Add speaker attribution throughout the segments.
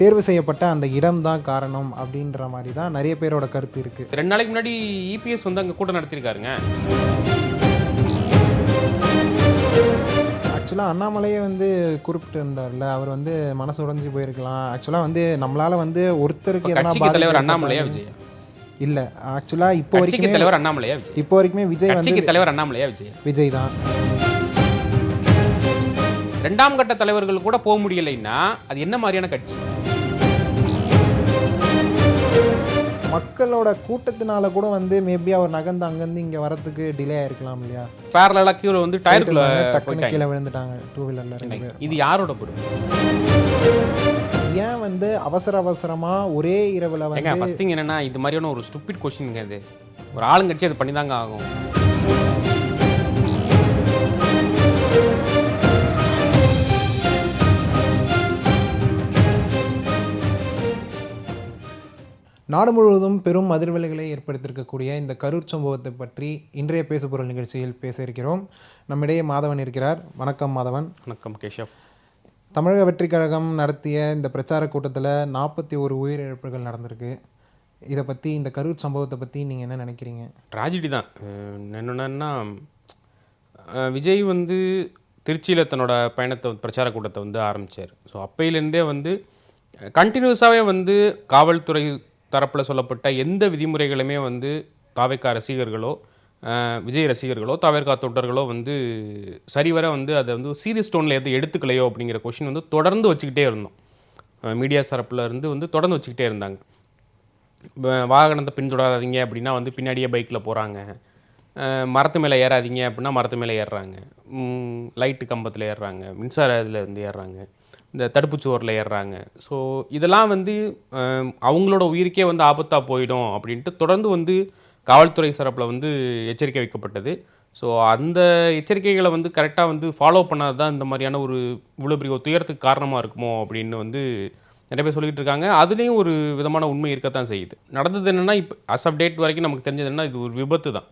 Speaker 1: தேர்வு செய்யப்பட்ட அந்த இடம் தான் காரணம் அப்படின்ற மாதிரி தான் நிறைய பேரோட கருத்து இருக்கு.
Speaker 2: ரெண்டு நாளைக்கு முன்னாடி இபிஎஸ் வந்து அங்கே கூட்டம் நடத்தியிருக்காருங்க.
Speaker 1: ஆக்சுவலாக அண்ணாமலையே வந்து குறிப்பிட்டு இருந்தார்ல அவர் வந்து மனசு உடைஞ்சு போயிருக்கலாம். ஆக்சுவலாக வந்து நம்மளால வந்து ஒருத்தருக்கு எதனா
Speaker 2: தலைவர் அண்ணாமலையா விஜய்?
Speaker 1: இல்ல ஆக்சுவலாக இப்போ வரைக்குமே
Speaker 2: தலைவர் அண்ணாமலையா
Speaker 1: இப்போ வரைக்குமே விஜய் வந்து
Speaker 2: தலைவர் அண்ணாமலையா விஜய்?
Speaker 1: விஜய் தான்.
Speaker 2: ரெண்டாம் கட்ட தலைவர்கள் கூட போக முடியலைன்னா அது என்ன மாதிரியான கட்சி?
Speaker 1: மக்களோட கூட்டத்தினால கூட வந்து மேபி அவர் நகர்ந்து அங்கேருந்து இங்கே வரதுக்கு டிலே ஆயிருக்கலாம் இல்லையா?
Speaker 2: பேரலா கீழே வந்து டயருக்குள்ள
Speaker 1: கீழே விழுந்துட்டாங்க டூ வீலர்ல ரெண்டு பேர்
Speaker 2: இது யாரோட பொறுப்பு?
Speaker 1: ஏன் வந்து அவசர அவசரமா ஒரே இரவுல வந்து
Speaker 2: ஃபர்ஸ்ட் என்னன்னா இது மாதிரியான ஒரு ஸ்டூபிட் கொஸ்டின்ங்க இது. ஒரு ஆளுங்கட்சி அது பண்ணி தாங்க ஆகும்.
Speaker 1: நாடு முழுவதும் பெரும் அதிர்வலைகளை ஏற்படுத்தியிருக்கக்கூடிய இந்த கரூர் சம்பவத்தை பற்றி இன்றைய பேசுபொருள் நிகழ்ச்சியில் பேச இருக்கிறோம். நம்மிடையே மாதவன் இருக்கிறார். வணக்கம் மாதவன்.
Speaker 2: வணக்கம் கேஷவ்.
Speaker 1: தமிழக வெற்றிக் கழகம் நடத்திய இந்த பிரச்சார கூட்டத்தில் நாற்பத்தி ஒரு உயிரிழப்புகள் நடந்திருக்கு. இதை பற்றி இந்த கரூர் சம்பவத்தை பற்றி நீங்கள் என்ன நினைக்கிறீங்க?
Speaker 2: ட்ராஜடி தான். என்னன்னா விஜய் வந்து திருச்சியில் தன்னோட பயணத்தை பிரச்சார கூட்டத்தை வந்து ஆரம்பித்தார் ஸோ அப்பையிலேருந்தே வந்து கண்டினியூஸாகவே வந்து காவல்துறை தரப்பில் சொல்லப்பட்ட எந்த விதிமுறைகளுமே வந்து தாவேக்கா ரசிகர்களோ விஜய் ரசிகர்களோ தாவேர்கா தொண்டர்களோ வந்து சரிவர வந்து அதை வந்து சீரியஸ் டோனில் எது எடுத்துக்கலையோ அப்படிங்கிற கொஷின் வந்து தொடர்ந்து வச்சுக்கிட்டே இருந்தோம். மீடியா சரப்பில் இருந்து வந்து தொடர்ந்து வச்சுக்கிட்டே இருந்தாங்க. வாகனத்தை பின்தொடராதீங்க அப்படின்னா வந்து பின்னாடியே பைக்கில் போகிறாங்க மரத்து மேலே ஏறாதீங்க அப்படின்னா மரத்து மேலே ஏறுறாங்க. லைட்டு கம்பத்தில் ஏறுறாங்க. மின்சார இதில் வந்து ஏறுறாங்க. இந்த தடுப்புச்சுவரில் ஏறுறாங்க. ஸோ இதெல்லாம் வந்து அவங்களோட உயிருக்கே வந்து ஆபத்தாக போயிடும் அப்படின்ட்டு தொடர்ந்து வந்து காவல்துறை தரப்பில் வந்து எச்சரிக்கை வைக்கப்பட்டது. ஸோ அந்த எச்சரிக்கைகளை வந்து கரெக்டாக வந்து ஃபாலோ பண்ணாது தான் இந்த மாதிரியான ஒரு இவ்வளோ பெரிய ஒரு துயரத்துக்கு காரணமாக இருக்குமோ அப்படின்னு வந்து நிறைய பேர் சொல்லிகிட்டு இருக்காங்க. அதுலேயும் ஒரு விதமான உண்மை இருக்கத்தான் செய்யுது. நடந்தது என்னென்னா இப்போ அஸ் ஆஃப் டேட் வரைக்கும் நமக்கு தெரிஞ்சது என்ன இது ஒரு விபத்து தான்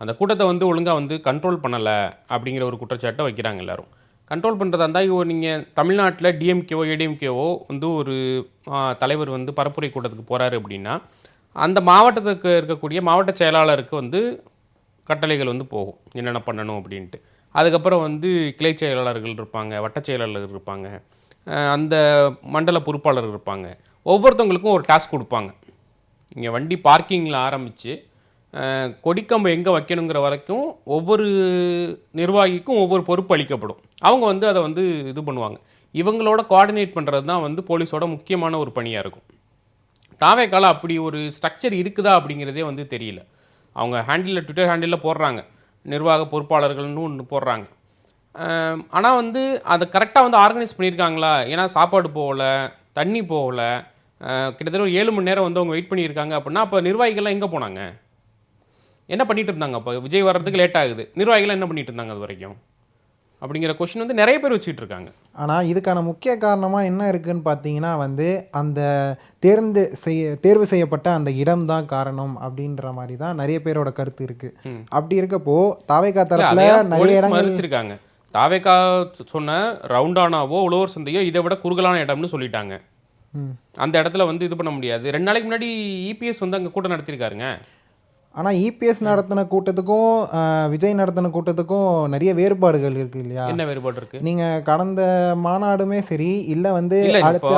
Speaker 2: அந்த கூட்டத்தை வந்து ஒழுங்காக வந்து கண்ட்ரோல் பண்ணலை அப்படிங்கிற ஒரு குற்றச்சாட்டை வைக்கிறாங்க எல்லோரும். கண்ட்ரோல் பண்ணுறதா இருந்தால் இப்போ நீங்கள் தமிழ்நாட்டில் டிஎம்கேவோ ஏடிஎம்கேவோ வந்து ஒரு தலைவர் வந்து பரப்புரை கூட்டத்துக்கு போகிறாரு அப்படின்னா அந்த மாவட்டத்துக்கு இருக்கக்கூடிய மாவட்ட செயலாளருக்கு வந்து கட்டளைகள் வந்து போகும். என்னென்ன பண்ணணும் அப்படின்ட்டு. அதுக்கப்புறம் வந்து கிளை செயலாளர்கள் இருப்பாங்க வட்டச் செயலாளர்கள் இருப்பாங்க அந்த மண்டல பொறுப்பாளர் இருப்பாங்க. ஒவ்வொருத்தவங்களுக்கும் ஒரு டாஸ்க் கொடுப்பாங்க. இங்கே வண்டி பார்க்கிங்கில் ஆரம்பித்து கொடிக்கம்பு எங்கே வைக்கணுங்கிற வரைக்கும் ஒவ்வொரு நிர்வாகிக்கும் ஒவ்வொரு பொறுப்பு அளிக்கப்படும். அவங்க வந்து அதை வந்து இது பண்ணுவாங்க. இவங்களோட கோஆர்டினேட் பண்ணுறது தான் வந்து போலீஸோட முக்கியமான ஒரு பணியாக இருக்கும். தாவேக்கால அப்படி ஒரு ஸ்ட்ரக்சர் இருக்குதா அப்படிங்கிறதே வந்து தெரியல. அவங்க ஹேண்டிலில் ட்விட்டர் ஹேண்டிலில் போடுறாங்க. நிர்வாக பொறுப்பாளர்கள்னு ஒன்று போடுறாங்க. ஆனால் வந்து அதை கரெக்டாக வந்து ஆர்கனைஸ் பண்ணியிருக்காங்களா? ஏன்னா சாப்பாடு போகல தண்ணி போகல கிட்டத்தட்ட ஒரு ஏழு மணி நேரம் வந்து அவங்க வெயிட் பண்ணியிருக்காங்க அப்படின்னா அப்போ நிர்வாகிகள்லாம் எங்கே போனாங்க? என்ன பண்ணிட்டு இருந்தாங்க அப்போ? விஜய் வர்றதுக்கு லேட் ஆகுது. நிர்வாகிகள்லாம் என்ன பண்ணிட்டு இருந்தாங்க அது வரைக்கும்? அப்படிங்கிற கொஷின் வந்து நிறைய பேர் வச்சுட்டு இருக்காங்க.
Speaker 1: ஆனால் இதுக்கான முக்கிய காரணமாக என்ன இருக்குன்னு பார்த்தீங்கன்னா வந்து அந்த தேர்ந்து செய்ய தேர்வு செய்யப்பட்ட அந்த இடம் தான் காரணம் அப்படின்ற மாதிரி தான் நிறைய பேரோட கருத்து இருக்கு. அப்படி இருக்கப்போ தாவேக்கா
Speaker 2: இல்ல,
Speaker 1: தரப்புல நிறைய
Speaker 2: மதிச்சிருக்காங்க. தாவேக்கா சொன்ன ரவுண்டானாவோ உழவர் சந்தையோ இதை விட குறுகலான இடம்னு சொல்லிட்டாங்க. அந்த இடத்துல வந்து இது பண்ண முடியாது. ரெண்டு நாளைக்கு முன்னாடி இபிஎஸ் வந்து அங்கே கூட்டம் நடத்திருக்காருங்க
Speaker 1: ஆனால் இபிஎஸ் நடத்தின கூட்டத்துக்கும் விஜய் நடத்தின கூட்டத்துக்கும் நிறைய வேறுபாடுகள் இருக்கு இல்லையா?
Speaker 2: என்ன வேறுபாடு இருக்கு?
Speaker 1: நீங்க கடந்த மாநாடுமே சரி இல்ல வந்து அடுத்து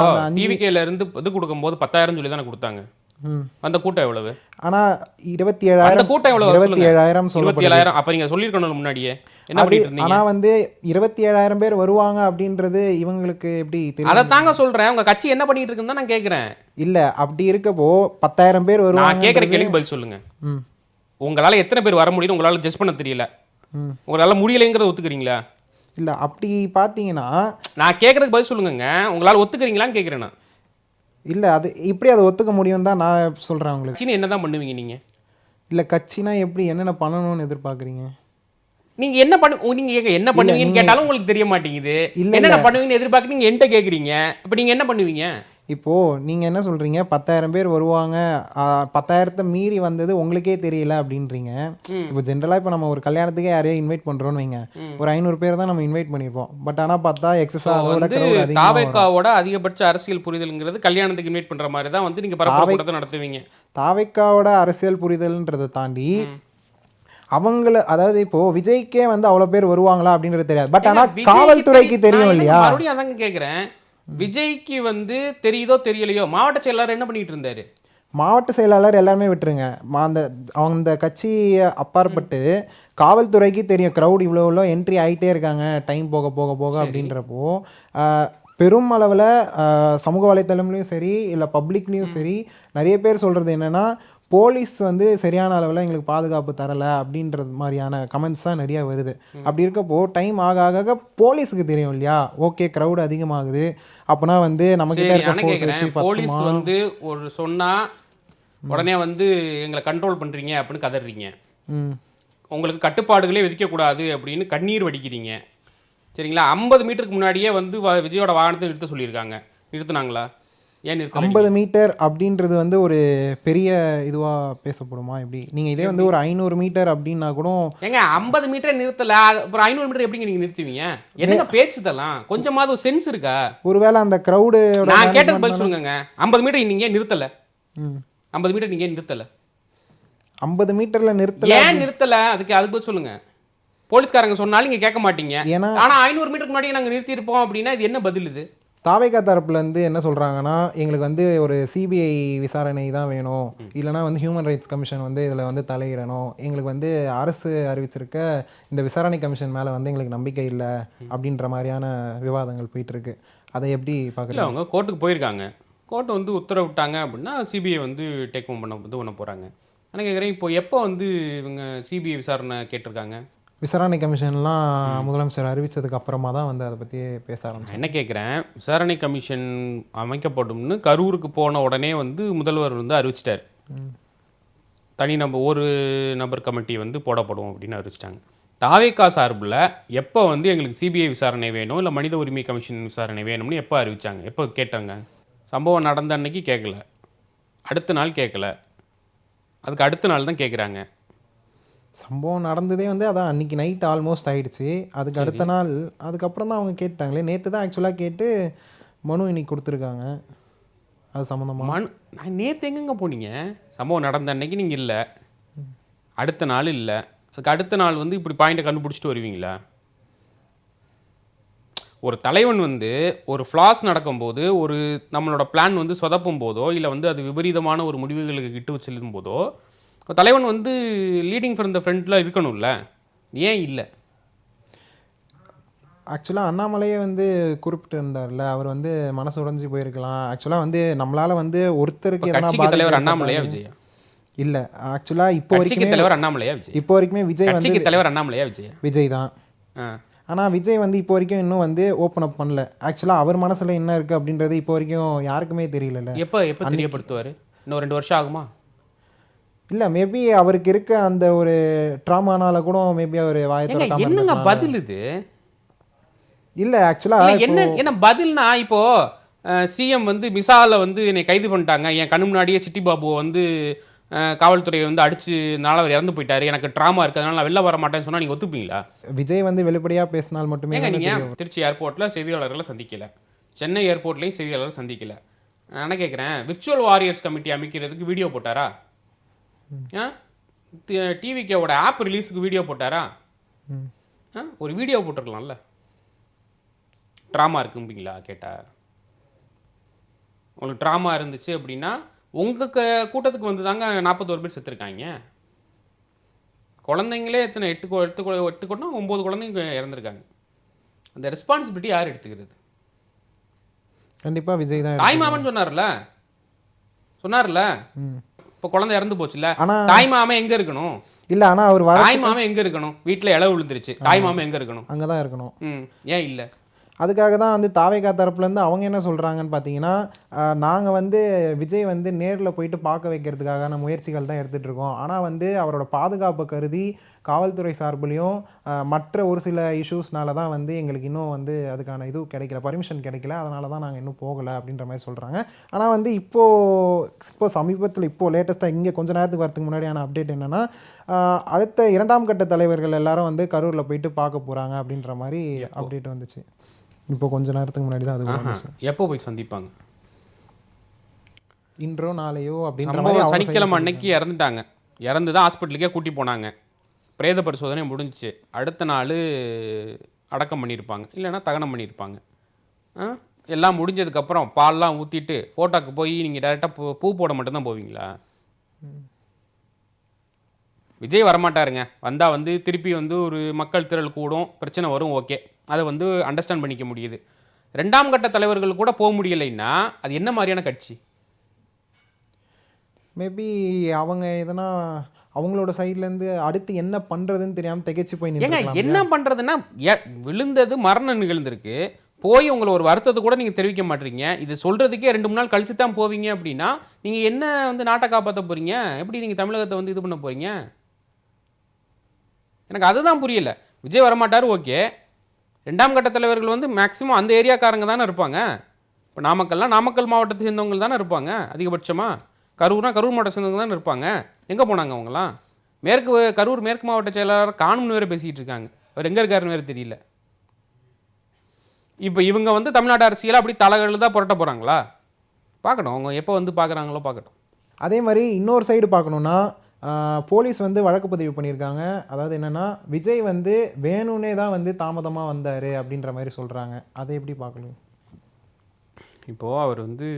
Speaker 2: இருந்து இது கொடுக்கும்போது பத்தாயிரம் சொல்லி தானே கொடுத்தாங்க. அந்த கூட்டம் எவ்வளவு?
Speaker 1: ஆனா இருபத்தி ஏழாயிரம்
Speaker 2: கூட்டம் எவ்வளவு
Speaker 1: இருபத்தி
Speaker 2: சொல்லுங்க.
Speaker 1: ஏழாயிரம்
Speaker 2: இருபத்தி ஏழாயிரம் அப்ப நீங்க சொல்லிருக்கணும் முன்னாடியே. என்ன
Speaker 1: அப்படி
Speaker 2: பண்ணிட்டு இருந்தீங்க?
Speaker 1: ஆனா வந்து இருபத்தி ஏழாயிரம் பேர் வருவாங்க அப்படின்றது இவங்களுக்கு எப்படி
Speaker 2: அதை
Speaker 1: தெரியும்
Speaker 2: தாங்க சொல்றேன். உங்க கட்சி என்ன பண்ணிட்டு இருக்குன்னு நான் கேக்குறேன்.
Speaker 1: இல்ல அப்படி இருக்கப்போ பத்தாயிரம் பேர்
Speaker 2: நான் கேக்குற
Speaker 1: வருவாங்க
Speaker 2: கேள்விக்கு பதில் சொல்லுங்க. உங்களால எத்தனை பேர் வர முடியும் உங்களால ஜட்ஜ் பண்ண தெரியல.
Speaker 1: ம்.
Speaker 2: உங்களால முடியலைங்கிறத ஒத்துக்கிறீங்களா?
Speaker 1: இல்ல அப்படி பாத்தீங்கன்னா
Speaker 2: நான் கேட்கறதுக்கு பதில் சொல்லுங்கங்க. உங்களால ஒத்துக்கிறீங்களான்னு கேட்குறேன் நான்.
Speaker 1: இல்ல அது இப்படி அதை ஒத்துக்க முடியும் தான் நான் சொல்றேன் உங்களுக்கு.
Speaker 2: கட்சின்னு என்ன தான் பண்ணுவீங்க நீங்க?
Speaker 1: இல்ல கட்சினா எப்படி என்னென்ன பண்ணணும்னு எதிர்பார்க்குறீங்க?
Speaker 2: நீங்க என்ன பண்ணு உ- நீங்க கேக்க- என்ன பண்ணுவீங்கன்னு கேட்டாலும் உங்களுக்கு தெரிய மாட்டேங்குது.
Speaker 1: இல்ல,
Speaker 2: என்னென்ன. பண்ணுவீங்கன்னு எதிர்பார்க்க நீங்க என்கிட்ட கேக்குறீங்க? அப்ப நீங்க என்ன பண்ணுவீங்க?
Speaker 1: இப்போது நீங்கள் என்ன சொல்கிறீங்க பத்தாயிரம் பேர் வருவாங்க. பத்தாயிரத்தை மீறி வந்தது உங்களுக்கே தெரியல அப்படின்றீங்க. இப்போ ஜென்ரலாக இப்போ நம்ம ஒரு கல்யாணத்துக்கே யாரையும் இன்வைட் பண்ணுறோன்னு வைங்க. ஒரு ஐநூறு பேர் தான் நம்ம இன்வைட் பண்ணியிருப்போம். பட் ஆனால் பார்த்தா எக்ஸஸாக.
Speaker 2: தாவேக்காவோட அதிகபட்ச அரசியல் புரிதல்ங்கிறது கல்யாணத்துக்கு இன்வைட் பண்ற மாதிரி தான் வந்து நீங்க பரப்பு கூட்டத்தை நடத்துவீங்க.
Speaker 1: தாவைக்காவோட அரசியல் புரிதல்ன்றதை தாண்டி அவங்கள அதாவது இப்போ விஜய்க்கே வந்து அவ்வளோ பேர் வருவாங்களா அப்படின்றது தெரியாது. பட் ஆனால் காவல்துறைக்கு
Speaker 2: தெரி-
Speaker 1: தெரியும் இல்லையா?
Speaker 2: மறுபடியும் அதாங்க கேக்குறேன். விஜய்க்கு வந்து தெரியுதோ தெரியலையோ மாவட்ட செயலாளர் என்ன பண்ணிட்டு இருந்தாரு?
Speaker 1: மாவட்ட செயலாளர் எல்லாருமே விட்டுருங்க. அந்த அந்த கட்சியை அப்பாற்பட்டு காவல்துறைக்கு தெரியும். க்ரௌட் இவ்வளோ இவ்வளோ என்ட்ரி ஆகிட்டே இருக்காங்க. டைம் போக போக போக அப்படின்றப்போ பெரும் அளவில் சமூக வலைத்தளம்லையும் சரி இல்லை பப்ளிக்லேயும் சரி நிறைய பேர் சொல்கிறது என்னென்னா போலீஸ் வந்து சரியான அளவில் எங்களுக்கு பாதுகாப்பு தரலை அப்படின்றது மாதிரியான கமெண்ட்ஸ் தான் நிறைய வருது. அப்படி இருக்கப்போ டைம் ஆக ஆக போலீஸுக்கு தெரியும் இல்லையா? ஓகே க்ரௌட் அதிகமாகுது. அப்போனா வந்து நம்மக்கிட்ட
Speaker 2: சரி
Speaker 1: இருக்க ஃபோர்ஸ் வச்சு
Speaker 2: போலீஸ் வந்து ஒரு சொன்னா உடனே வந்து எங்களை கண்ட்ரோல் பண்றீங்க அப்படின்னு கதறீங்க.
Speaker 1: ம்.
Speaker 2: உங்களுக்கு கட்டுப்பாடுகளே விதிக்கக்கூடாது அப்படின்னு கண்ணீர் வடிக்கிறீங்க. சரிங்களா? ஐம்பது மீட்டருக்கு முன்னாடியே வந்து விஜயோட வாகனத்தை நிறுத்த சொல்லியிருக்காங்க. நிறுத்துனாங்களா? ஏன்
Speaker 1: ஐம்பது மீட்டர் அப்படின்றது வந்து ஒரு பெரிய இதுவாக பேசப்படுமா? எப்படி? நீங்கள் இதே வந்து ஒரு ஐநூறு மீட்டர் அப்படின்னா கூட
Speaker 2: ஏங்க ஐம்பது மீட்டர் நிறுத்தல. அப்புறம் ஐநூறு மீட்டர் எப்படிங்க நீங்க நிறுத்துவீங்க? என்னங்க பேச்சு இதெல்லாம்? கொஞ்சமாவது ஒரு சென்ஸ் இருக்கா?
Speaker 1: ஒருவேளை அந்த க்ரௌடு
Speaker 2: நான் கேட்டது பதில் சொல்லுங்க ஐம்பது மீட்டர் நீங்க ஏன் நிறுத்தல? ஐம்பது மீட்டர் நீங்க நிறுத்தல?
Speaker 1: ஐம்பது மீட்டரில் நிறுத்தல
Speaker 2: ஏன் நிறுத்தல? அதுக்கு அதுக்கு பதில் சொல்லுங்க. போலீஸ்காரங்க சொன்னாலும் நீங்க கேட்க மாட்டீங்க.
Speaker 1: ஏன்னா
Speaker 2: ஆனா ஐநூறு மீட்டருக்கு முன்னாடி நாங்க நிறுத்தி இருப்போம் அப்படின்னா இது என்ன பதில் இது?
Speaker 1: தாவேகா தரப்புலேருந்து என்ன சொல்கிறாங்கன்னா எங்களுக்கு வந்து ஒரு சிபிஐ விசாரணை தான் வேணும். இல்லைனா வந்து ஹியூமன் ரைட்ஸ் கமிஷன் வந்து இதில் வந்து தலையிடணும். எங்களுக்கு வந்து அரசு அறிவிச்சிருக்க இந்த விசாரணை கமிஷன் மேலே வந்து எங்களுக்கு நம்பிக்கை இல்லை அப்படின்ற மாதிரியான விவாதங்கள் போயிட்டு இருக்கு அதை எப்படி பார்க்குறீங்க?
Speaker 2: அவங்க கோர்ட்டுக்கு போயிருக்காங்க. கோர்ட் வந்து உத்தரவிட்டாங்க அப்படின்னா சிபிஐ வந்து டேக் ஹோம் பண்ண இது பண்ண போகிறாங்க ஆனால் கேட்குறேன் இப்போ எப்போ வந்து இவங்க சிபிஐ விசாரணை கேட்டிருக்காங்க?
Speaker 1: விசாரணை கமிஷன்லாம் முதலமைச்சர் அறிவிச்சதுக்கு அப்புறமா தான் வந்து அதை பற்றி பேச ஆரம்பிச்சாங்க.
Speaker 2: நான் என்ன கேட்குறேன் விசாரணை கமிஷன் அமைக்கப்படும்னு கரூருக்கு போன உடனே வந்து முதல்வர் வந்து அறிவிச்சிட்டார். தனி நபர் ஒரு நபர் கமிட்டி வந்து போடப்படும் அப்படின்னு அறிவிச்சிட்டாங்க. தாவேக்கா சார்பில் எப்போ வந்து எங்களுக்கு சிபிஐ விசாரணை வேணும் இல்லை மனித உரிமை கமிஷன் விசாரணை வேணும்னு எப்போ அறிவிச்சாங்க? எப்போ கேட்டாங்க? சம்பவம் நடந்த அன்னைக்கு கேட்கல அடுத்த நாள் கேட்கல அதுக்கு அடுத்த நாள் தான் கேட்குறாங்க
Speaker 1: சம்பவம் நடந்ததே வந்து அதான் அன்னைக்கு நைட் ஆல்மோஸ்ட் ஆயிடுச்சு. அதுக்கு அடுத்த நாள் அதுக்கப்புறம் தான் அவங்க கேட்டாங்களே. நேற்று தான் ஆக்சுவலாக கேட்டு மனு இன்னைக்கு கொடுத்துருக்காங்க. அது சம்மந்தமாக
Speaker 2: மனு நான் நேற்று எங்கெங்க போனீங்க? சம்பவம் நடந்த அன்னைக்கு நீங்கள் இல்லை. அடுத்த நாள் இல்லை. அதுக்கு அடுத்த நாள் வந்து இப்படி பாயிண்ட்டை கண்டுபிடிச்சிட்டு வருவீங்களா? ஒரு தலைவன் வந்து ஒரு ஃப்ளாஸ் நடக்கும்போது ஒரு நம்மளோட பிளான் வந்து சொதப்பும் போதோ இல்லை வந்து அது விபரீதமான ஒரு முடிவுகளுக்கு கிட்டு செல்லும் போதோ தலைவன் வந்து லீடிங் ஃப்ரம் த ஃப்ரண்ட்டில் இருக்கணும்ல. ஏன் இல்லை?
Speaker 1: ஆக்சுவலாக அண்ணாமலையே வந்து குறிப்பிட்டு இருந்தார்ல அவர் வந்து மனசு உடைஞ்சு போயிருக்கலாம். ஆக்சுவலாக வந்து நம்மளால வந்து ஒருத்தருக்கு எதனா
Speaker 2: தலைவர் அண்ணாமலையா விஜயா?
Speaker 1: இல்லை ஆக்சுவலாக இப்போ வரைக்குமே
Speaker 2: தலைவர் அண்ணாமலையா விஜய்?
Speaker 1: இப்போ வரைக்குமே விஜய் வந்து
Speaker 2: தலைவர் அண்ணாமலையா விஜயா?
Speaker 1: விஜய் தான். ஆனால் விஜய் வந்து இப்போ வரைக்கும் இன்னும் வந்து ஓப்பன் அப் பண்ணல. ஆக்சுவலாக அவர் மனசில் என்ன இருக்குது அப்படின்றது இப்போ வரைக்கும் யாருக்குமே தெரியலல்ல.
Speaker 2: எப்போ எப்போ தெரியப்படுத்துவார்? இன்னும் ரெண்டு வருஷம் ஆகுமா?
Speaker 1: இல்லை மேபி அவருக்கு இருக்க அந்த ஒரு ட்ராமானால கூட மேபி அவர் வாயை
Speaker 2: ஏங்க
Speaker 1: திறக்காம
Speaker 2: என்னங்க. பதில் இது?
Speaker 1: இல்லை ஆக்சுவலாக
Speaker 2: என்ன என்ன பதில்னா இப்போ சிஎம் வந்து மிசால வந்து என்னை கைது பண்ணிட்டாங்க. என் கண்ணு முன்னாடியே சிட்டி பாபுவை வந்து அஹ், காவல்துறை வந்து அடிச்சு நாள அவர் இறந்து போயிட்டாரு. எனக்கு ட்ராமா இருக்கு அதனால நான் வெளில வர மாட்டேன்னு சொன்னா நீங்க ஒத்துப்பீங்களா?
Speaker 1: விஜய் வந்து வெளிப்படையாக பேசினால் மட்டுமே
Speaker 2: ஏங்க
Speaker 1: தானே
Speaker 2: நீங்க
Speaker 1: தெரியும்.
Speaker 2: திருச்சி ஏர்போர்ட்ல செய்தியாளர்களை சந்திக்கல. சென்னை ஏர்போர்ட்லயும் செய்தியாளர்களை சந்திக்கல. நான் கேட்குறேன் விர்ச்சுவல் வாரியர்ஸ் கமிட்டி அமைக்கிறதுக்கு வீடியோ போட்டாரா? டிவிக்கோட ஆப் ரிலீஸுக்கு வீடியோ போட்டாரா? ஒரு வீடியோ போட்டிருக்கலாம்ல. ட்ராமா இருக்கும்பீங்களா? கேட்டா. உங்களுக்கு ட்ராமா இருந்துச்சு அப்படின்னா உங்கள் க கூட்டத்துக்கு வந்து தாங்க நாற்பத்தோரு பேர் செத்துருக்காங்க. குழந்தைங்களே எத்தனை எட்டு எட்டு எட்டு கொண்டா ஒம்பது குழந்தைங்க இறந்துருக்காங்க. அந்த ரெஸ்பான்சிபிலிட்டி யார் எடுத்துக்கிறது?
Speaker 1: கண்டிப்பா விஜய் தான்
Speaker 2: தாய் மாமன் சொன்னார்ல? சொன்னார்ல. இப்போ குழந்தை இறந்து போச்சுல
Speaker 1: ஆனா
Speaker 2: தாய் மாமன் எங்க இருக்கணும்?
Speaker 1: இல்ல ஆனா அவர் வர
Speaker 2: தாய் மாமன் எங்க இருக்கணும்? வீட்டில் இலை விழுந்துருச்சு. தாய் மாமன் எங்க இருக்கணும்?
Speaker 1: அங்கதான் இருக்கணும்.
Speaker 2: ஏன் இல்லை?
Speaker 1: அதுக்காக தான் வந்து தாவேகா தரப்புலேருந்து அவங்க என்ன சொல்கிறாங்கன்னு பார்த்தீங்கன்னா நாங்கள் வந்து விஜய் வந்து நேரில் போயிட்டு பார்க்க வைக்கிறதுக்கான முயற்சிகள் தான் எடுத்துகிட்டு இருக்கோம். ஆனால் வந்து அவரோட பாதுகாப்பு கருதி காவல்துறை சார்புலையும் மற்ற ஒரு சில இஷ்யூஸ்னால தான் வந்து எங்களுக்கு இன்னும் வந்து அதுக்கான இது கிடைக்கல பர்மிஷன் கிடைக்கல. அதனால தான் நாங்கள் இன்னும் போகலை அப்படின்ற மாதிரி சொல்கிறாங்க ஆனால் வந்து இப்போது இப்போ சமீபத்தில் இப்போது லேட்டஸ்ட்டாக இங்கே கொஞ்ச நேரத்துக்கு வரதுக்கு முன்னாடியான அப்டேட் என்னென்னா அடுத்த இரண்டாம் கட்ட தலைவர்கள் எல்லாரும் வந்து கரூரில் போயிட்டு பார்க்க போகிறாங்க அப்படின்ற மாதிரி அப்டேட் வந்துச்சு. இப்போ கொஞ்ச நேரத்துக்கு முன்னாடி தான் அது
Speaker 2: எப்போ போய் சந்திப்பாங்க?
Speaker 1: இன்றோ நாளையோ side
Speaker 2: சனிக்கிழமை அன்னைக்கு இறந்துட்டாங்க. இறந்து தான் ஹாஸ்பிட்டலுக்கே கூட்டி போனாங்க. பிரேத பரிசோதனை முடிஞ்சுச்சு. அடுத்த நாள் அடக்கம் பண்ணியிருப்பாங்க. இல்லைன்னா தகனம் பண்ணியிருப்பாங்க. ஆ? எல்லாம் முடிஞ்சதுக்கப்புறம் பால்லாம் ஊற்றிட்டு ஃபோட்டோக்கு போய் நீங்கள் டேரெக்டாக பூ பூ போட மட்டும்தான் போவீங்களா? விஜய் வரமாட்டாருங்க. வந்தால் வந்து திருப்பி வந்து ஒரு மக்கள் திரள் கூடும். பிரச்சனை வரும் ஓகே. அதை வந்து அண்டர்ஸ்டாண்ட் பண்ணிக்க முடியுது. ரெண்டாம் கட்ட தலைவர்கள் கூட போக முடியலைன்னா அது என்ன மாதிரியான கட்சி?
Speaker 1: மேபி அவங்க எதனா அவங்களோட சைட்லேருந்து அடுத்து என்ன பண்ணுறதுன்னு தெரியாமல் திகைச்சு போய்
Speaker 2: ஏங்க என்ன பண்றதுன்னா ஏ- விழுந்தது மரணம் நிகழ்ந்திருக்கு. போய் உங்களை ஒரு வருத்தத்தை கூட நீங்க தெரிவிக்க மாட்டீங்க. இது சொல்றதுக்கே ரெண்டு மூணு நாள் கழிச்சு தான் போவீங்க அப்படின்னா நீங்க என்ன வந்து நாட்டை காப்பாற்ற போறீங்க? எப்படி நீங்க தமிழகத்தை வந்து இது பண்ண போறீங்க? எனக்கு அதுதான் புரியல. விஜய் வரமாட்டார் ஓகே. ரெண்டாம் கட்ட தலைவர்கள் வந்து மேக்ஸிமம் அந்த ஏரியாக்காரங்க தானே இருப்பாங்க. இப்போ நாமக்கல்லாம் நாமக்கல் மாவட்டத்தை சேர்ந்தவங்க தானே இருப்பாங்க. அதிகபட்சமாக கரூர்னா கரூர் மாவட்டம் சேர்ந்தவங்க தானே இருப்பாங்க. எங்கே போனாங்க அவங்களாம் மேற்கு கரூர் மேற்கு மாவட்ட செயலாளர் காணும்னு வேறு பேசிகிட்டு இருக்காங்க. அவர் எங்கே இருக்காருன்னு வேறு தெரியல. இப்போ இவங்க வந்து தமிழ்நாடு அரசியலாக அப்படி தலைகளில் தான் புரட்ட போகிறாங்களா பார்க்கணும். அவங்க எப்போ வந்து பார்க்குறாங்களோ பார்க்கட்டும்.
Speaker 1: அதே மாதிரி இன்னொரு சைடு பார்க்கணுன்னா போலீஸ் வந்து வழக்கு பதிவு பண்ணியிருக்காங்க. அதாவது என்னன்னா விஜய் வந்து வேணும்னே தான் வந்து தாமதமாக வந்தார் அப்படின்ற மாதிரி சொல்கிறாங்க அதை எப்படி பார்க்கணும்?
Speaker 2: இப்போது அவர் வந்து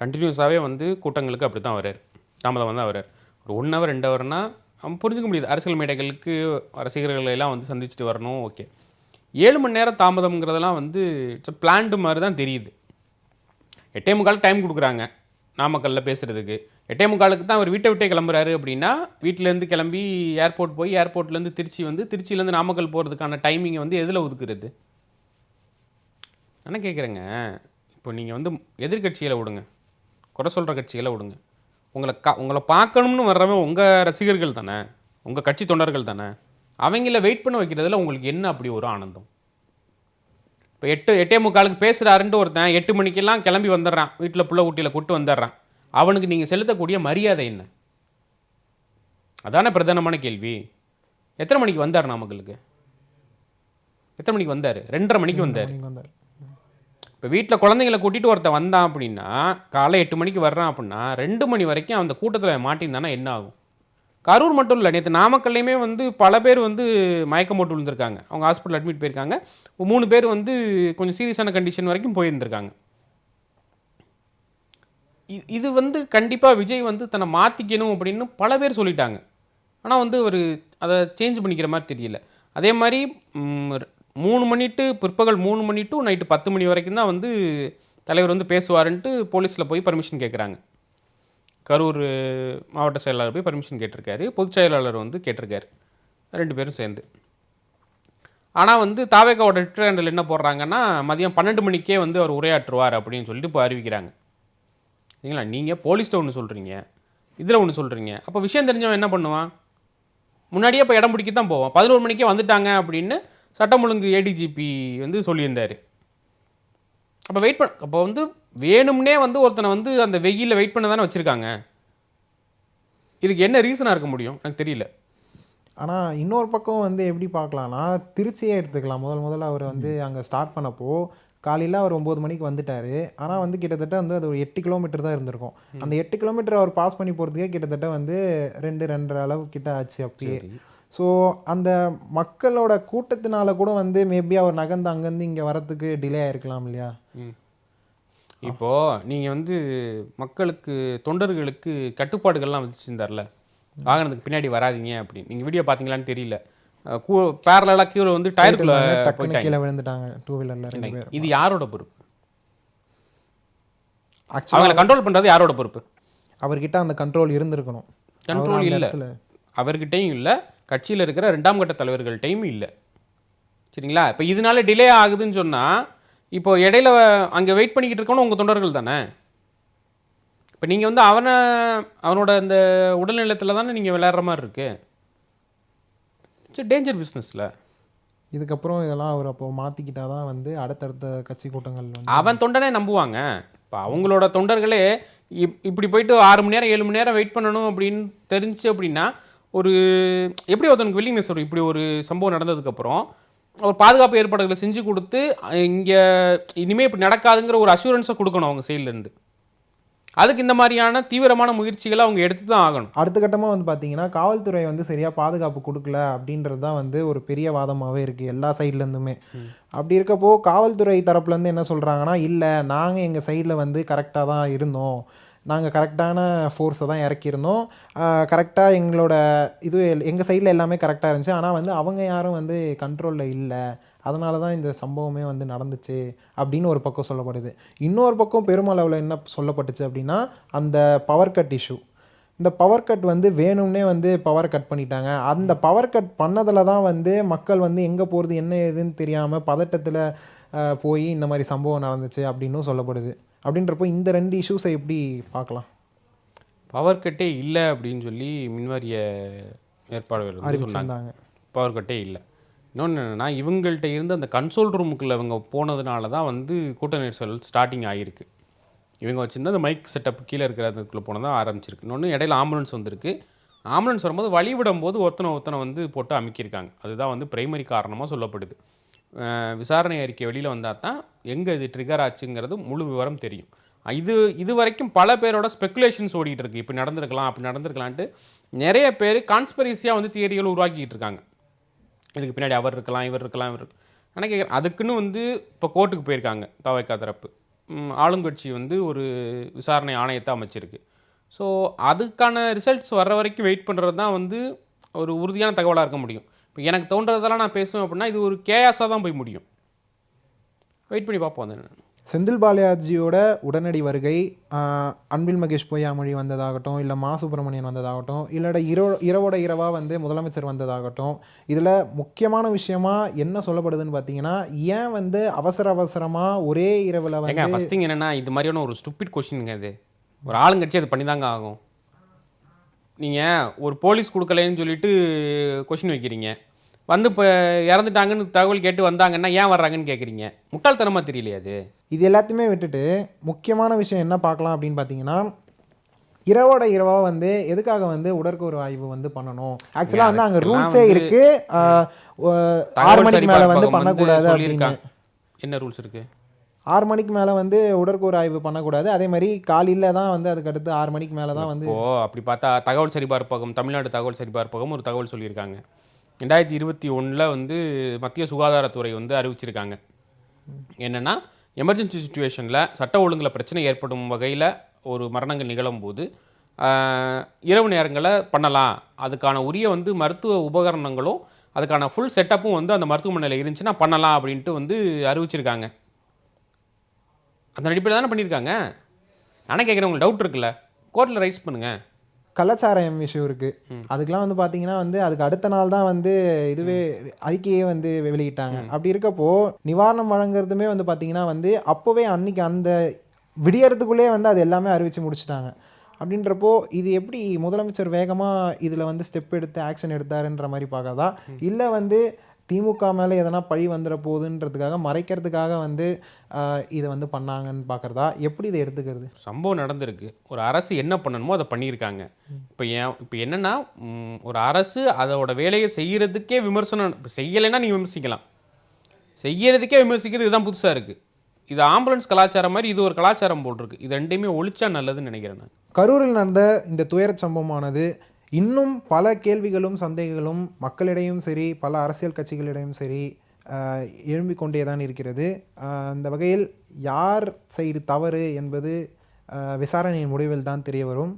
Speaker 2: கண்டினியூஸாகவே வந்து கூட்டங்களுக்கு அப்படி தான் வர்றார். தாமதம் தான் வர்றார். ஒரு ஒன் ஹவர் ரெண்டு ஹவர்னால் அவன் புரிஞ்சுக்க முடியுது. அரசியல் மேடைகளுக்கு ரசிகர்களை எல்லாம் வந்து சந்திச்சுட்டு வரணும் ஓகே. ஏழு மணி நேரம் தாமதம்ங்கிறதெல்லாம் வந்து இட்ஸ் பிளான்டு மாதிரி தான் தெரியுது. எட்டே முக்கால் டைம் கொடுக்குறாங்க. நாமக்கல்லில் பேசுகிறதுக்கு எட்டே முக்காலுக்கு தான் அவர் வீட்டை விட்டே கிளம்புறாரு அப்படின்னா வீட்டிலேருந்து கிளம்பி ஏர்போர்ட் போய் ஏர்போர்ட்லேருந்து திருச்சி வந்து திருச்சியிலேருந்து நாமக்கல் போகிறதுக்கான டைமிங்கை வந்து எதில் ஒதுக்குறது? என்ன கேட்குறேங்க இப்போ நீங்கள் வந்து எதிர்க்கட்சிகளை விடுங்க. குறை சொல்கிற கட்சிகளை விடுங்க. உங்களை கா உங்களை பார்க்கணும்னு வர்றவன் உங்கள் ரசிகர்கள் தானே? உங்கள் கட்சி தொண்டர்கள் தானே? அவங்கள வெயிட் பண்ண வைக்கிறதுல உங்களுக்கு என்ன அப்படி ஒரு ஆனந்தம்? இப்போ எட்டு எட்டே முக்காலுக்கு பேசுகிறாருன்ட்டு ஒருத்தன் எட்டு மணிக்கெல்லாம் கிளம்பி வந்துடுறான். வீட்டில் புள்ள குட்டியில் கூட்டு வந்துடுறான். அவனுக்கு நீங்கள் செலுத்தக்கூடிய மரியாதை என்ன? அதானே பிரதானமான கேள்வி. எத்தனை மணிக்கு வந்தார் நாமக்கலுக்கு? எத்தனை மணிக்கு வந்தார்? ரெண்டரை மணிக்கு வந்தார். இப்போ வீட்டில் குழந்தைங்கள கூட்டிகிட்டு ஒருத்தன் வந்தான் அப்படின்னா காலை எட்டு மணிக்கு வர்றான் அப்படின்னா ரெண்டு மணி வரைக்கும் அந்த கூட்டத்தில் மாட்டியிருந்தானா என்ன ஆகும்? கரூர் மட்டும் இல்லை நேற்று நாமக்கல்லையுமே வந்து பல பேர் வந்து மயக்கம் போட்டு விழுந்திருக்காங்க. அவங்க ஹாஸ்பிட்டல் அட்மிட் போயிருக்காங்க. மூணு பேர் வந்து கொஞ்சம் சீரியஸான கண்டிஷன் வரைக்கும் போயிருந்திருக்காங்க. இது வந்து கண்டிப்பாக விஜய் வந்து தன்னை மாற்றிக்கணும் அப்படின்னு பல பேர் சொல்லிட்டாங்க. ஆனால் வந்து ஒரு அதை சேஞ்ச் பண்ணிக்கிற மாதிரி தெரியல. அதே மாதிரி மூணு மணி டு பிற்பகல் மூணு மணி டு நைட்டு பத்து மணி வரைக்கும் தான் வந்து தலைவர் வந்து பேசுவாருன்ட்டு போலீஸில் போய் பர்மிஷன் கேட்குறாங்க கரூர் மாவட்ட செயலாளர் போய் பர்மிஷன் கேட்டிருக்காரு. பொதுச் செயலாளர் வந்து கேட்டிருக்காரு. ரெண்டு பேரும் சேர்ந்து. ஆனால் வந்து தாவேக்காவோட ட்விட்டர் ஹேண்டில் என்ன போடுறாங்கன்னா மதியம் பன்னெண்டு மணிக்கே வந்து அவர் உரையாற்றுவார் அப்படின்னு சொல்லிட்டு இப்போ அறிவிக்கிறாங்க. சரிங்களா? நீங்கள் போலீஸ்ட்ட ஒன்று சொல்கிறீங்க இதில் ஒன்று சொல்கிறீங்க அப்போ விஷயம் தெரிஞ்சவன் என்ன பண்ணுவான்? முன்னாடியே இப்போ இடம் பிடிக்க தான் போவான். பதினோரு மணிக்கே வந்துட்டாங்க அப்படின்னு சட்டம் ஒழுங்கு ஏடிஜிபி வந்து சொல்லியிருந்தார். அப்போ வெயிட் பண்ண அப்போ வந்து வேணும்னே வந்து ஒருத்தனை வந்து அந்த வெயிலில் வெயிட் பண்ண தானே வச்சுருக்காங்க. இதுக்கு என்ன ரீசனாக இருக்க முடியும்? எனக்கு தெரியல.
Speaker 1: ஆனால் இன்னொரு பக்கம் வந்து எப்படி பார்க்கலாம்னா திருச்சியே எடுத்துக்கலாம். முதல் முதல்ல அவர் வந்து அங்கே ஸ்டார்ட் பண்ணப்போ காலையில் அவர் ஒம்பது மணிக்கு வந்துட்டார். ஆனால் வந்து கிட்டத்தட்ட வந்து அது ஒரு எட்டு கிலோமீட்டர் தான் இருந்திருக்கும். அந்த எட்டு கிலோமீட்டர் அவர் பாஸ் பண்ணி போகிறதுக்கே கிட்டத்தட்ட வந்து ரெண்டு ரெண்டரை அளவு கிட்ட ஆச்சு அப்பயே ஸோ அந்த மக்களோட கூட்டத்தினால கூட வந்து மேபி அவர் நகர்ந்து அங்கேருந்து இங்கே வரத்துக்கு டிலே ஆயிருக்கலாம் இல்லையா?
Speaker 2: இப்போது நீங்கள் வந்து மக்களுக்கு தொண்டர்களுக்கு கட்டுப்பாடுகள்லாம் விதிச்சிருந்தார்ல? வாகனத்துக்கு பின்னாடி வராதீங்க அப்படின்னு. நீங்கள் வீடியோ பார்த்தீங்களான்னு தெரியல. கூ பேரலாக கீழே வந்து டயருக்குள்ளே
Speaker 1: கீழே விழுந்துட்டாங்க. டூ வீலரில்
Speaker 2: இது யாரோட பொறுப்பு? அவங்களை கண்ட்ரோல் பண்ணுறது யாரோட பொறுப்பு?
Speaker 1: அவர்கிட்ட அந்த கண்ட்ரோல் இருந்திருக்கணும்.
Speaker 2: கண்ட்ரோல் இல்லை. அவர்கிட்டயும் இல்லை. கட்சியில் இருக்கிற ரெண்டாம் கட்ட தலைவர்கள்ட்டையும் இல்லை. சரிங்களா? இப்போ இதனால டிலே ஆகுதுன்னு சொன்னால் இப்போ இடையில அங்கே வெயிட் பண்ணிக்கிட்டு இருக்கவனும் உங்கள் தொண்டர்கள் தானே? இப்போ நீங்கள் வந்து அவனை அவனோட அந்த உடல்நலத்தில் தானே நீங்கள் விளையாடுற மாதிரி இருக்கு. இட்ஸ் டேஞ்சர் பிஸ்னஸில்
Speaker 1: இதுக்கப்புறம் இதெல்லாம் அவர் அப்போ மாற்றிக்கிட்டா தான் வந்து அடுத்தடுத்த கட்சி கூட்டங்கள்
Speaker 2: அவன் தொண்டனே நம்புவாங்க. இப்போ அவங்களோட தொண்டர்களே இப் இப்படி போயிட்டு ஆறு மணி நேரம் ஏழு மணி நேரம் வெயிட் பண்ணணும் அப்படின்னு தெரிஞ்சு அப்படின்னா ஒரு எப்படி ஒருத்தனுக்கு வில்லிங்னஸ் வரும் இப்படி ஒரு சம்பவம் நடந்ததுக்கப்புறம் ஒரு பாதுகாப்பு ஏற்பாடுகளை செஞ்சு கொடுத்து இங்கே இனிமேல் இப்படி நடக்காதுங்கிற ஒரு அஷூரன்ஸை கொடுக்கணும் அவங்க சைட்லேருந்து அதுக்கு இந்த மாதிரியான தீவிரமான முயற்சிகளை அவங்க எடுத்து தான் ஆகணும்.
Speaker 1: அடுத்த கட்டமாக வந்து பார்த்தீங்கன்னா காவல்துறை வந்து சரியாக பாதுகாப்பு கொடுக்கல அப்படின்றது தான் வந்து ஒரு பெரிய வாதமாகவே இருக்குது எல்லா சைட்லேருந்துமே அப்படி இருக்கப்போ காவல்துறை தரப்புலேருந்து என்ன சொல்கிறாங்கன்னா இல்லை நாங்கள் எங்கள் சைடில் வந்து கரெக்டாக தான் இருந்தோம். நாங்கள் கரெக்டான ஃபோர்ஸை தான் இறக்கியிருந்தோம். கரெக்டாக எங்களோட இது எங்கள் சைடில் எல்லாமே கரெக்டாக இருந்துச்சு. ஆனால் வந்து அவங்க யாரும் வந்து கண்ட்ரோலில் இல்லை. அதனால தான் இந்த சம்பவமே வந்து நடந்துச்சு அப்படின்னு ஒரு பக்கம் சொல்லப்படுது. இன்னொரு பக்கம் பெருமளவில் என்ன சொல்லப்பட்டுச்சு அப்படின்னா அந்த பவர் கட் இஷ்யூ இந்த பவர் கட் வந்து வேணும்னே வந்து பவர் கட் பண்ணிட்டாங்க. அந்த பவர் கட் பண்ணதில் தான் வந்து மக்கள் வந்து எங்கே போகிறது என்ன ஏதுன்னு தெரியாமல் பதட்டத்தில் போய் இந்த மாதிரி சம்பவம் நடந்துச்சு அப்படின்னும் சொல்லப்படுது. அப்படின்றப்போ இந்த ரெண்டு இஷ்யூஸை எப்படி பார்க்கலாம்?
Speaker 2: பவர் கட்டே இல்லை அப்படின்னு சொல்லி மின்வாரிய ஏற்பாடுகள் சொன்னாங்க. பவர் கட்டே இல்லை. இன்னொன்று என்னென்னா இவங்கள்ட்ட இருந்து அந்த கன்சோல் ரூமுக்குள்ளே இவங்க போனதுனால தான் வந்து கூட்ட நெரிசல் ஸ்டார்டிங் ஆகிருக்கு இவங்க வச்சிருந்த அந்த மைக் செட்டப் கீழே இருக்கிற அதுக்குள்ளே போனது தான் ஆரம்பிச்சிருக்கு. இன்னொன்று இடையில ஆம்புலன்ஸ் வந்திருக்கு. ஆம்புலன்ஸ் வரும்போது வழி விடும்போது ஒருத்தனை ஒருத்தனை வந்து போட்டு அமுக்கியிருக்காங்க. அதுதான் வந்து பிரைமரி காரணமாக சொல்லப்படுது. விசாரணை அறிக்கை வெளியில் வந்தால் தான் எங்கே இது ட்ரிகர் ஆச்சுங்கிறது முழு விவரம் தெரியும். இது இது வரைக்கும் பல பேரோட ஸ்பெகுலேஷன்ஸ் ஓடிட்டு இருக்கு. இப்படி நடந்திருக்கலாம் அப்படி நடந்திருக்கலான்ட்டு நிறைய பேர் கான்ஸ்பரிசியாக வந்து தியரிகள் உருவாக்கிட்டு இருக்காங்க. இதுக்கு பின்னாடி அவர் இருக்கலாம் இவர் இருக்கலாம் இவர் ஆனால் கேட்குறேன் அதுக்குன்னு வந்து இப்போ கோர்ட்டுக்கு போயிருக்காங்க தவைக்கா தரப்பு. ஆளுங்கட்சி வந்து ஒரு விசாரணை ஆணையத்தை அமைச்சிருக்கு. ஸோ அதுக்கான ரிசல்ட்ஸ் வர்ற வரைக்கும் வெயிட் பண்ணுறது தான் வந்து ஒரு உறுதியான தகவலாக இருக்க முடியும். இப்போ எனக்கு தோன்றதெல்லாம் நான் பேசுவேன் அப்படின்னா இது ஒரு கேஸாக தான் போய் முடியும். வெயிட் பண்ணி பார்ப்போம் அது.
Speaker 1: செந்தில் பாலாஜியோட உடனடி வருகை அன்பில் மகேஷ் பொய்யாமொழி வந்ததாகட்டும் இல்லை மா சுப்பிரமணியன் வந்ததாகட்டும் இல்லைட இரோ இரவோட இரவாக வந்து முதலமைச்சர் வந்ததாகட்டும் இதில் முக்கியமான விஷயமா என்ன சொல்லப்படுதுன்னு பார்த்தீங்கன்னா ஏன் வந்து அவசர அவசரமாக ஒரே இரவில் வந்து
Speaker 2: ஃபஸ்ட் என்னன்னா இது மாதிரியான ஒரு ஸ்டூப்பிட் கொஷினுங்க இது. ஒரு ஆளுங்கட்சி அது பண்ணி தாங்க ஆகும். நீங்கள் ஒரு போலீஸ் கொடுக்கலன்னு சொல்லிட்டு கொஷின் வைக்கிறீங்க. வந்து இப்போ இறந்துட்டாங்கன்னு தகவல் கேட்டு வந்தாங்கன்னா ஏன் வர்றாங்கன்னு கேட்குறீங்க முட்டாள்தனமாக தெரியலையா அது.
Speaker 1: இது எல்லாத்தையுமே விட்டுட்டு முக்கியமான விஷயம் என்ன பார்க்கலாம் அப்படின்னு பார்த்தீங்கன்னா இரவோட இரவா வந்து எதுக்காக வந்து உடற்கூறு ஆய்வு வந்து பண்ணணும்? ஆக்சுவலாக வந்து அங்கே ரூல்ஸே இருக்கு. ஆறு மணிக்கு மேலே வந்து பண்ணக்கூடாது அப்படின்னு.
Speaker 2: என்ன ரூல்ஸ் இருக்குது
Speaker 1: ஆறு மணிக்கு மேலே வந்து உடற்கூறு ஆய்வு பண்ணக்கூடாது. அதே மாதிரி காலையில் தான் வந்து அதுக்கு அடுத்து ஆறு மணிக்கு மேலே தான் வந்து
Speaker 2: ஓ அப்படி பார்த்தா தகவல் சரிபார்ப்பகம் தமிழ்நாடு தகவல் சரிபார்ப்பகம் ஒரு தகவல் சொல்லியிருக்காங்க. ரெண்டாயிரத்தி இருபத்தி ஒன்றில் வந்து மத்திய சுகாதாரத்துறை வந்து அறிவிச்சிருக்காங்க. என்னென்னா எமர்ஜென்சி சுச்சுவேஷனில் சட்ட ஒழுங்கில் பிரச்சனை ஏற்படும் வகையில் ஒரு மரணங்கள் நிகழும்போது இரவு நேரங்களில் பண்ணலாம். அதுக்கான உரிய வந்து மருத்துவ உபகரணங்களும் அதுக்கான ஃபுல் செட்டப்பும் வந்து அந்த மருத்துவமனையில் இருந்துச்சுன்னா பண்ணலாம் அப்படின்ட்டு வந்து அறிவிச்சிருக்காங்க. அந்த அடிப்படையில் தானே பண்ணியிருக்காங்க? ஆனால் கேட்குறேன் உங்களுக்கு டவுட் இருக்குல்ல? கோர்ட்டில் ரைஸ் பண்ணுங்கள்
Speaker 1: கலாச்சாரம் விஷயம் இருக்கு. அதுக்கெல்லாம் வந்து பார்த்தீங்கன்னா வந்து அதுக்கு அடுத்த நாள் தான் வந்து இதுவே அறிக்கையே வந்து வெளியிட்டாங்க. அப்படி இருக்கப்போ நிவாரணம் வழங்குறதுமே வந்து பார்த்தீங்கன்னா வந்து அப்போவே அன்னைக்கு அந்த விடியறதுக்குள்ளே வந்து அது எல்லாமே அறிவிச்சு முடிச்சிட்டாங்க. அப்படின்றப்போ இது எப்படி முதலமைச்சர் வேகமாக இதில் வந்து ஸ்டெப் எடுத்து ஆக்ஷன் எடுத்தாருன்ற மாதிரி பார்க்காதா இல்லை வந்து திமுக மேலே எதனா பழி வந்துட போகுதுன்றதுக்காக மறைக்கிறதுக்காக வந்து இதை வந்து பண்ணாங்கன்னு பார்க்குறதா எப்படி இதை எடுத்துக்கிறது?
Speaker 2: சம்பவம் நடந்திருக்கு. ஒரு அரசு என்ன பண்ணணுமோ அதை பண்ணியிருக்காங்க. இப்போ ஏன் இப்போ என்னன்னா ஒரு அரசு அதோட வேலையை செய்யறதுக்கே விமர்சனம் இப்ப செய்யலைன்னா நீ விமர்சிக்கலாம். செய்யறதுக்கே விமர்சிக்கிறது இதுதான் புதுசாக இருக்குது இது ஆம்புலன்ஸ் கலாச்சாரம் மாதிரி இது ஒரு கலாச்சாரம் போட்டிருக்கு இது ரெண்டையுமே ஒழிச்சா நல்லதுன்னு நினைக்கிறேன் நான்.
Speaker 1: கரூரில் நடந்த இந்த துயரச் சம்பவமானது இன்னும் பல கேள்விகளும் சந்தேகங்களும் மக்களிடையும் சரி பல அரசியல் கட்சிகளிடையும் சரி எழும்பிக் கொண்டே தான் இருக்கிறது. அந்த வகையில் யார் சைடு தவறு என்பது விசாரணையின் முடிவில் தான் தெரிய வரும்.